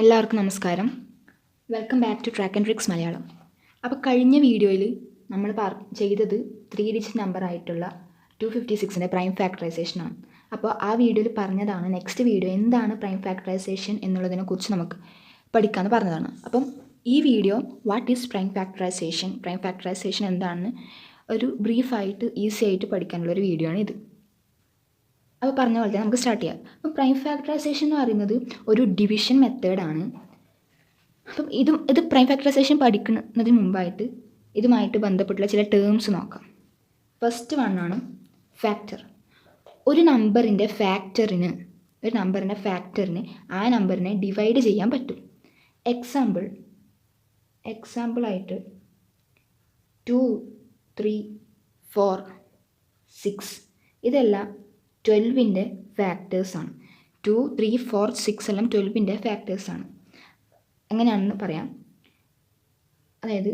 എല്ലാവർക്കും നമസ്കാരം. Welcome back to track and tricks Malayalam. അപ്പോൾ കഴിഞ്ഞ വീഡിയോയിൽ നമ്മൾ പറ ചെയ്തത് ത്രീ ഡിജിറ്റ് നമ്പർ ആയിട്ടുള്ള ടു ഫിഫ്റ്റി സിക്സിന്റെ പ്രൈം ഫാക്ടറൈസേഷൻ ആണ്. അപ്പോൾ ആ വീഡിയോയിൽ പറഞ്ഞതാണ് നെക്സ്റ്റ് വീഡിയോ എന്താണ് പ്രൈം ഫാക്ടറൈസേഷൻ എന്നുള്ളതിനെക്കുറിച്ച് നമുക്ക് പഠിക്കാമെന്ന് പറഞ്ഞതാണ്. അപ്പം ഈ video what is prime factorisation prime factorisation എന്താണെന്ന് ഒരു ബ്രീഫായിട്ട് ഈസി ആയിട്ട് പഠിക്കാനുള്ള ഒരു വീഡിയോ ആണ് ഇത്. അപ്പോൾ പറഞ്ഞ പോലെ തന്നെ നമുക്ക് സ്റ്റാർട്ട് ചെയ്യാം. അപ്പം പ്രൈം ഫാക്ടറൈസേഷൻ എന്ന് പറയുന്നത് ഒരു ഡിവിഷൻ മെത്തേഡാണ് അപ്പം ഇതും ഇത് പ്രൈം ഫാക്ടറൈസേഷൻ പഠിക്കുന്നതിന് മുമ്പായിട്ട് ഇതുമായിട്ട് ബന്ധപ്പെട്ടുള്ള ചില ടേംസ് നോക്കാം. ഫസ്റ്റ് വൺ ആണ് ഫാക്ടർ ഒരു നമ്പറിന്റെ ഫാക്ടറിന് ഒരു നമ്പറിന്റെ ഫാക്ടറിന് ആ നമ്പറിനെ ഡിവൈഡ് ചെയ്യാൻ പറ്റും. എക്സാമ്പിൾ എക്സാമ്പിളായിട്ട് ടു ത്രീ ഫോർ സിക്സ് ഇതെല്ലാം ട്വൽവിന്റെ ഫാക്ടേഴ്സാണ് ടു ത്രീ ഫോർ സിക്സ് എല്ലാം ട്വൽവിന്റെ ഫാക്ടേഴ്സാണ് എങ്ങനെയാണെന്ന് പറയാം. അതായത്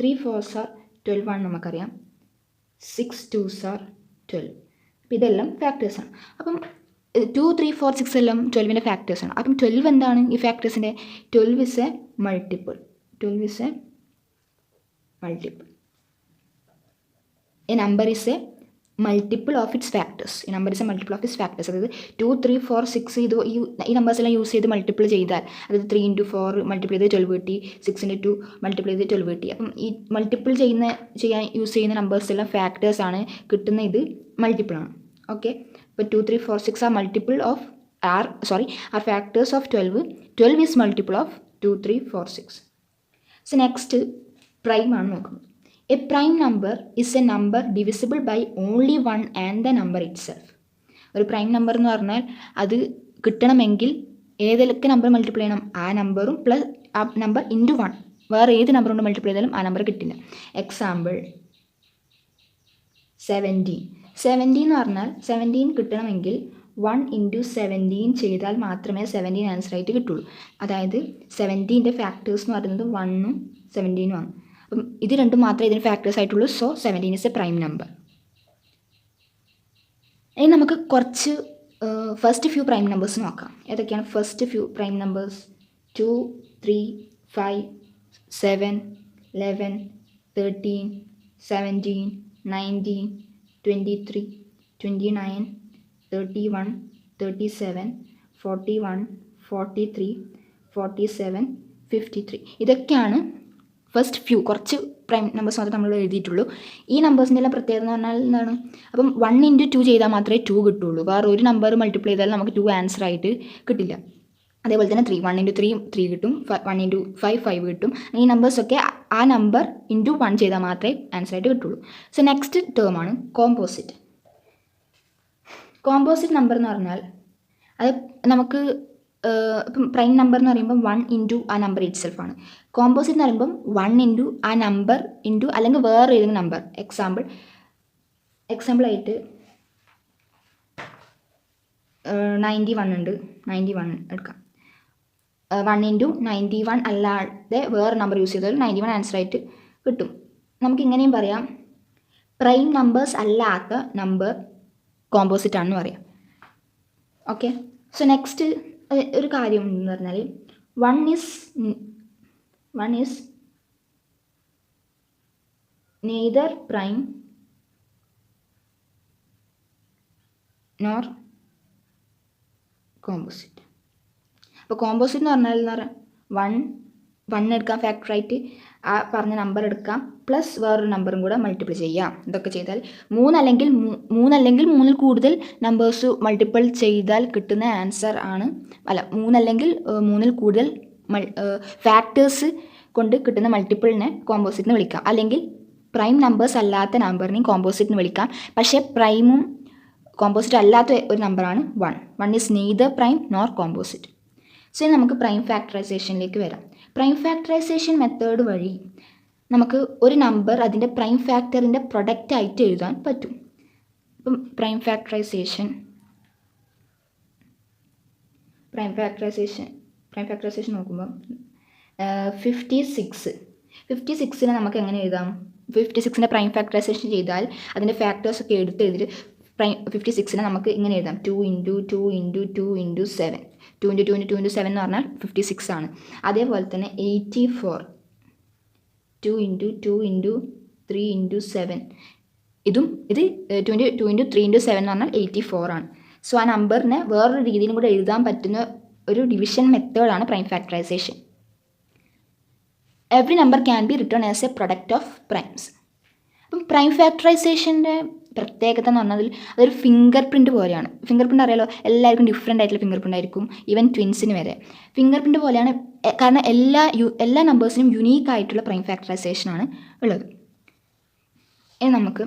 ത്രീ ഫോർസ് ആർ ട്വൽവ് ആണ് നമുക്കറിയാം. സിക്സ് ടൂസ് ആർ ട്വൽവ് അപ്പം ഇതെല്ലാം ഫാക്ടേഴ്സാണ് അപ്പം ടു ത്രീ ഫോർ സിക്സ് എല്ലാം ട്വൽവിന്റെ ഫാക്ടേഴ്സാണ് അപ്പം ട്വൽവ് എന്താണ് ഈ ഫാക്ടേഴ്സിന്റെ twelve is a multiple twelve is a multiple a number is a multiple of its factors ഈ number is a multiple of its factors അതായത് ടു ത്രീ ഫോർ സിക്സ് ഇത് ഈ numbers എല്ലാം യൂസ് ചെയ്ത് മൾട്ടിപ്പിൾ ചെയ്താൽ. അതായത് ത്രീ ഇന്റു ഫോർ മൾട്ടിപ്പിൾ ചെയ്ത് twelve കിട്ടി. ഇന്റു ടു മൾട്ടിപ്പിൾ ചെയ്ത് ട്വൽവ് കിട്ടി. അപ്പം ഈ മൾട്ടിപ്പിൾ ചെയ്യുന്ന ചെയ്യാൻ യൂസ് ചെയ്യുന്ന നമ്പേഴ്സ് എല്ലാം ഫാക്ടേഴ്സ് ആണ്. കിട്ടുന്ന ഇത് മൾട്ടിപ്പിൾ ആണ്. ഓക്കെ ഇപ്പോൾ two three four six are multiple of are sorry are factors of twelve twelve is multiple of two three four six so next prime ആണ് നോക്കുന്നത്. Prime number is a number divisible by only one and the number itself ഒരു prime number എന്ന് പറഞ്ഞാൽ അത് കിട്ടണമെങ്കിൽ ഏതൊക്കെ number multiply ചെയ്യണം? ആ നമ്പറും പ്ലസ് ആ നമ്പർ ഇന്റു വൺ വേറെ ഏത് നമ്പർ കൊണ്ട് മൾട്ടിപ്ലൈ ചെയ്താലും ആ നമ്പർ കിട്ടില്ല. എക്സാമ്പിൾ സെവന്റീൻ സെവന്റീൻ എന്ന് പറഞ്ഞാൽ സെവന്റീൻ കിട്ടണമെങ്കിൽ വൺ ഇന്റു സെവന്റീൻ ചെയ്താൽ മാത്രമേ സെവന്റീൻ ആൻസർ ആയിട്ട് കിട്ടുള്ളൂ. അതായത് സെവന്റീന്റെ ഫാക്ടേഴ്സ് എന്ന് പറയുന്നത് വണ്ണും സെവന്റീനും ആണ്. അപ്പം ഇത് രണ്ടും മാത്രമേ ഇതിന് ഫാക്ടേഴ്സ് ആയിട്ടുള്ളൂ. So seventeen is a prime number ഇനി നമുക്ക് കുറച്ച് ഫസ്റ്റ് ഫ്യൂ പ്രൈം നമ്പേഴ്സ് നോക്കാം. ഏതൊക്കെയാണ് first few prime numbers two three five seven eleven thirteen seventeen nineteen twenty three twenty nine thirty one thirty seven forty one forty three forty seven fifty three ഇതൊക്കെയാണ് first few കുറച്ച് prime numbers മാത്രമേ നമ്മൾ എഴുതിയിട്ടുള്ളൂ. ഈ നമ്പേഴ്സിന്റെ എല്ലാം പ്രത്യേകത എന്ന് പറഞ്ഞാൽ എന്താണ്? അപ്പം വൺ ഇന്റു ടു ചെയ്താൽ മാത്രമേ ടു കിട്ടുള്ളൂ വേറെ ഒരു നമ്പർ മൾട്ടിപ്ലൈ ചെയ്താൽ നമുക്ക് ടു ആൻസർ ആയിട്ട് കിട്ടില്ല. അതേപോലെ തന്നെ three one into three three കിട്ടും. വൺ ഇന്റു ഫൈവ് ഫൈവ് കിട്ടും. ഈ നമ്പേഴ്സൊക്കെ ആ നമ്പർ ഇന്റു വൺ ചെയ്താൽ മാത്രമേ ആൻസർ ആയിട്ട് കിട്ടുള്ളൂ സോ നെക്സ്റ്റ് ടേം ആണ് കോമ്പോസിറ്റ് കോമ്പോസിറ്റ് നമ്പർ എന്ന് പറഞ്ഞാൽ അത് നമുക്ക് ഇപ്പം പ്രൈം നമ്പർ എന്ന് പറയുമ്പം വൺ ഇന്റു ആ നമ്പർ ഇറ്റ് സെൽഫാണ് കോമ്പോസിറ്റ് എന്ന് പറയുമ്പം വൺ ഇന്റു ആ നമ്പർ ഇന്റു അല്ലെങ്കിൽ വേറെ ഏതെങ്കിലും നമ്പർ എക്സാമ്പിൾ എക്സാമ്പിളായിട്ട് നയന്റി വൺ ഉണ്ട്. നയന്റി വൺ എടുക്കാം. വൺ ഇന്റു നയന്റി വൺ അല്ലാതെ വേറെ നമ്പർ യൂസ് ചെയ്താൽ നയന്റി വൺ ആൻസർ ആയിട്ട് കിട്ടും. നമുക്ക് ഇങ്ങനെയും പറയാം. പ്രൈം നമ്പേഴ്സ് അല്ലാത്ത നമ്പർ കോമ്പോസിറ്റ് ആണെന്ന് പറയാം. ഓക്കെ സോ നെക്സ്റ്റ് ഒരു കാര്യം എന്ന് പറഞ്ഞാൽ one is one is neither prime nor composite അപ്പോൾ കോമ്പോസിറ്റ് എന്ന് പറഞ്ഞാൽ എന്ന് പറഞ്ഞാൽ വൺ വൺ എടുക്കാം ഫാക്ടറായിട്ട് ആ പറഞ്ഞ നമ്പർ എടുക്കാം. പ്ലസ് വേറൊരു നമ്പറും കൂടെ മൾട്ടിപ്ലൈ ചെയ്യാം. ഇതൊക്കെ ചെയ്താൽ മൂന്നല്ലെങ്കിൽ മൂന്നല്ലെങ്കിൽ മൂന്നിൽ കൂടുതൽ നമ്പേഴ്സ് മൾട്ടിപ്പിൾ ചെയ്താൽ കിട്ടുന്ന ആൻസർ ആണ്. അല്ല മൂന്നല്ലെങ്കിൽ മൂന്നിൽ കൂടുതൽ ഫാക്ടേഴ്സ് കൊണ്ട് കിട്ടുന്ന മൾട്ടിപ്പിളിനെ കോമ്പോസിറ്റിന് വിളിക്കാം. അല്ലെങ്കിൽ പ്രൈം നമ്പേഴ്സ് അല്ലാത്ത നമ്പറിനെയും കോമ്പോസിറ്റിന് വിളിക്കാം. പക്ഷേ പ്രൈമും കോമ്പോസിറ്റ് അല്ലാത്ത ഒരു നമ്പറാണ് one one is neither prime nor composite so ഇനി നമുക്ക് പ്രൈം ഫാക്ടറൈസേഷനിലേക്ക് വരാം. പ്രൈം ഫാക്ടറൈസേഷൻ മെത്തേഡ് വഴി നമുക്ക് ഒരു നമ്പർ അതിന്റെ പ്രൈം ഫാക്ടറിന്റെ പ്രൊഡക്റ്റ് ആയിട്ട് എഴുതാൻ പറ്റും. ഇപ്പം prime factorisation prime factorisation prime factorisation നോക്കുമ്പോൾ ഫിഫ്റ്റി സിക്സ് ഫിഫ്റ്റി സിക്സിനെ നമുക്ക് എങ്ങനെ എഴുതാം? ഫിഫ്റ്റി സിക്സിന്റെ പ്രൈം ഫാക്ടറൈസേഷൻ ചെയ്താൽ അതിന്റെ ഫാക്ടേഴ്സൊക്കെ എടുത്ത് എഴുതിയിട്ട് പ്രൈം ഫിഫ്റ്റി സിക്സിനെ നമുക്ക് ഇങ്ങനെ എഴുതാം. Two into two into two into seven two into two into two into seven എന്ന് പറഞ്ഞാൽ ഫിഫ്റ്റി സിക്സ് ആണ്. അതേപോലെ തന്നെ eighty four two into two into three into seven ഇതും ഇത് two into two into three into seven എന്ന് പറഞ്ഞാൽ eighty four ആണ്. സോ ആ നമ്പറിനെ വേറൊരു രീതിയിലും കൂടെ എഴുതാൻ പറ്റുന്ന ഒരു ഡിവിഷൻ മെത്തേഡാണ് prime factorisation every number can be written as a product of primes അപ്പം പ്രൈം ഫാക്ടറൈസേഷന്റെ പ്രത്യേകത എന്ന് പറഞ്ഞാൽ അതൊരു ഫിംഗർ പ്രിന്റ് പോലെയാണ്. ഫിംഗർ പ്രിന്റ് അറിയാലോ? എല്ലാവർക്കും ഡിഫറെന്റ് ആയിട്ടുള്ള ഫിംഗർ ആയിരിക്കും ഈവൻ ട്വിൻസിന് വരെ. ഫിംഗർ പ്രിന്റ് പോലെയാണ് കാരണം എല്ലാ യു എല്ലാ നമ്പേഴ്സിനും യുണീക്ക് ആയിട്ടുള്ള പ്രൈം ഫാക്ടറൈസേഷനാണ് ഉള്ളത്. ഇനി നമുക്ക്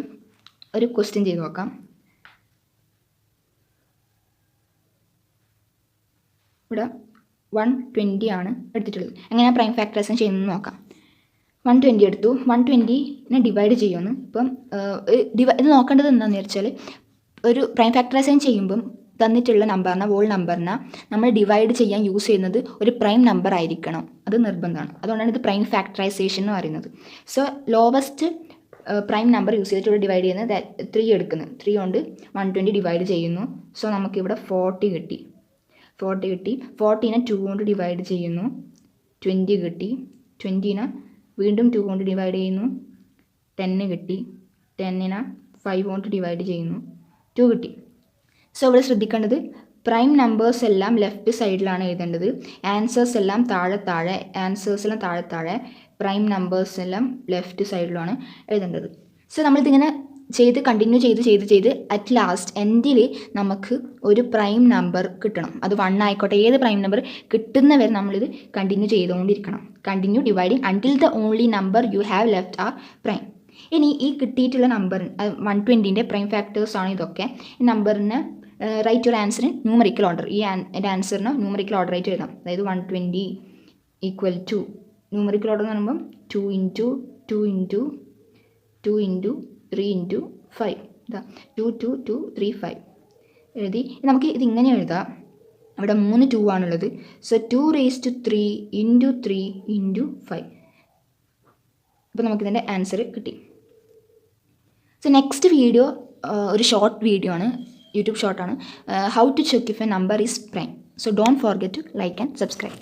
ഒരു ക്വസ്റ്റ്യൻ ചെയ്ത് നോക്കാം. ഇവിടെ വൺ ട്വന്റി ആണ് എടുത്തിട്ടുള്ളത്. എങ്ങനെയാണ് പ്രൈം ഫാക്ടറൈസേഷൻ ചെയ്യുന്നത് നോക്കാം. വൺ ട്വന്റി എടുത്തു. വൺ ട്വന്റിനെ ഡിവൈഡ് ചെയ്യുന്നു. ഇപ്പം ഇത് നോക്കേണ്ടത് എന്താണെന്ന് വെച്ചാൽ ഒരു പ്രൈം ഫാക്ടറൈസേഷൻ ചെയ്യുമ്പം തന്നിട്ടുള്ള നമ്പറിനെ വോൾ നമ്പറിനെ നമ്മൾ ഡിവൈഡ് ചെയ്യാൻ യൂസ് ചെയ്യുന്നത് ഒരു പ്രൈം നമ്പർ ആയിരിക്കണം. അത് നിർബന്ധമാണ്. അതുകൊണ്ടാണ് ഇത് പ്രൈം ഫാക്ടറൈസേഷൻ എന്ന് പറയുന്നത്. So lowest prime number use ചെയ്തിട്ട് ഡിവൈഡ് ചെയ്യുന്നത് ത്രീ എടുക്കുന്നത് ത്രീ കൊണ്ട് വൺ ട്വന്റി ഡിവൈഡ് ചെയ്യുന്നു. സോ നമുക്കിവിടെ ഫോർട്ടി കിട്ടി. ഫോർട്ടി കിട്ടി. ഫോർട്ടീനെ ടു കൊണ്ട് ഡിവൈഡ് ചെയ്യുന്നു. ട്വന്റി കിട്ടി. ട്വന്റീനെ വീണ്ടും ടു കൊണ്ട് ഡിവൈഡ് ചെയ്യുന്നു. ടെന്ന് കിട്ടി. ടെന്നിനെ ഫൈവ് കൊണ്ട് ഡിവൈഡ് ചെയ്യുന്നു. ടു കിട്ടി. സോ ഇവിടെ ശ്രദ്ധിക്കേണ്ടത് പ്രൈം നമ്പേഴ്സ് എല്ലാം ലെഫ്റ്റ് സൈഡിലാണ് എഴുതേണ്ടത്. ആൻസേഴ്സ് എല്ലാം താഴെ താഴെ ആൻസേഴ്സ് എല്ലാം താഴെ താഴെ പ്രൈം നമ്പേഴ്സ് എല്ലാം ലെഫ്റ്റ് സൈഡിലാണ് എഴുതേണ്ടത്. സോ നമ്മളിതിങ്ങനെ ചെയ്ത് കണ്ടിന്യൂ ചെയ്ത് ചെയ്ത് ചെയ്ത് അറ്റ് ലാസ്റ്റ് എൻഡിൽ നമുക്ക് ഒരു പ്രൈം നമ്പർ കിട്ടണം. അത് വൺ ആയിക്കോട്ടെ. ഏത് പ്രൈം നമ്പർ കിട്ടുന്നവരെ നമ്മളിത് കണ്ടിന്യൂ ചെയ്തുകൊണ്ടിരിക്കണം. Continue dividing until the only number you have left ആ പ്രൈം ഇനി ഈ കിട്ടിയിട്ടുള്ള നമ്പർ വൺ ട്വന്റിന്റെ പ്രൈം ഫാക്ടേഴ്സാണ് ഇതൊക്കെ. ഈ നമ്പറിന് റൈറ്റ് ഒരു ആൻസറിന് ന്യൂമറിക്കൽ ഓർഡർ ഈ ആൻസറിന് ന്യൂമറിക്കൽ ഓർഡർ ആയിട്ട് എഴുതാം. അതായത് one twenty equal to numerical order എന്ന് പറയുമ്പം two into two into two into three into five ഇതാ two two two three five എഴുതി. നമുക്ക് ഇതിങ്ങനെ എഴുതാം. അവിടെ മൂന്ന് ടു ആണുള്ളത്. So two raise to three into three into five അപ്പോൾ നമുക്കിതിന്റെ ആൻസർ കിട്ടി. സോ നെക്സ്റ്റ് വീഡിയോ ഒരു ഷോർട്ട് വീഡിയോ ആണ്. YouTube ഷോർട്ടാണ് how to check if a number is prime so don't forget to like and subscribe